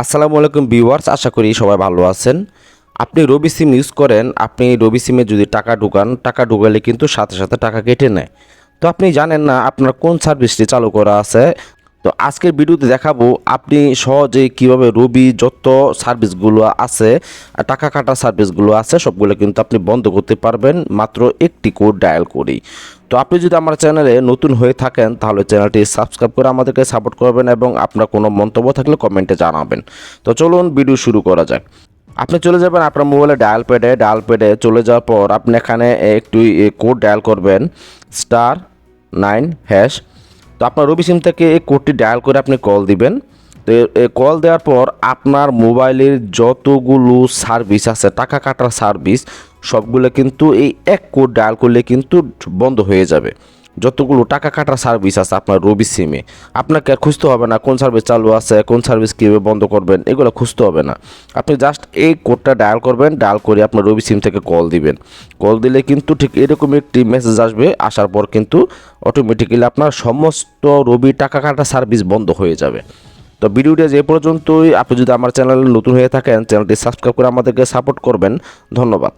আসসালামু আলাইকুম ভিউয়ার্স, আশা করি সবাই ভালো আছেন। আপনি রবি সিম ইউজ করেন, আপনি রবি সিমে যদি টাকা ঢুকান, টাকা ঢুকালে কিন্তু সাথে সাথে টাকা কেটে নেয়। তো আপনি জানেন না আপনার কোন সার্ভিসটি চালু করা আছে তো আজকের ভিডিওতে দেখাবো আপনি সহজেই কীভাবে রবি যত সার্ভিসগুলো আছে টাকা কাটার সার্ভিসগুলো আছে, সবগুলো কিন্তু আপনি বন্ধ করতে পারবেন, মাত্র একটি কোড ডায়াল করেই। তো আপনি যদি আমার চ্যানেলে নতুন হয়ে থাকেন, তাহলে চ্যানেলটি সাবস্ক্রাইব করে আমাদেরকে সাপোর্ট করবেন এবং আপনার কোনো মন্তব্য থাকলে কমেন্টে জানাবেন। তো চলুন ভিডিও শুরু করা যাক। আপনি চলে যাবেন আপনার মোবাইলে ডায়াল প্যাডে ডায়াল প্যাডে চলে যাওয়ার পর আপনি এখানে একটু কোড ডায়াল করবেন স্টার নাইন হ্যাশ তো আপনার রবি সিম থেকে এই কোডটি ডায়াল করে আপনি কল দিবেন। তো কল দেওয়ার পর আপনার মোবাইলের যতগুলো সার্ভিস আছে, টাকা কাটার সার্ভিস, সবগুলো কিন্তু এই এক কোড ডায়াল করলে কিন্তু বন্ধ হয়ে যাবে। যতগুলো টাকা কাটার সার্ভিস আছে আপনার রবি সিমে আপনাকে আর খুঁজতে হবে না কোন সার্ভিস চালু আছে, কোন সার্ভিস কীভাবে বন্ধ করবেন, এগুলো খুঁজতে হবে না। আপনি জাস্ট এই কোডটা ডায়াল করবেন ডায়াল করে আপনার রবি সিম থেকে কল দিবেন। কল দিলে কিন্তু ঠিক এরকম একটি মেসেজ আসবে, আসার পর কিন্তু অটোমেটিক্যালি আপনার সমস্ত রবি টাকা কাটা সার্ভিস বন্ধ হয়ে যাবে। তো ভিডিওটা যে পর্যন্তই, আপনি যদি আমার চ্যানেলে নতুন হয়ে থাকেন চ্যানেলটি সাবস্ক্রাইব করে আমাদেরকে সাপোর্ট করবেন। ধন্যবাদ।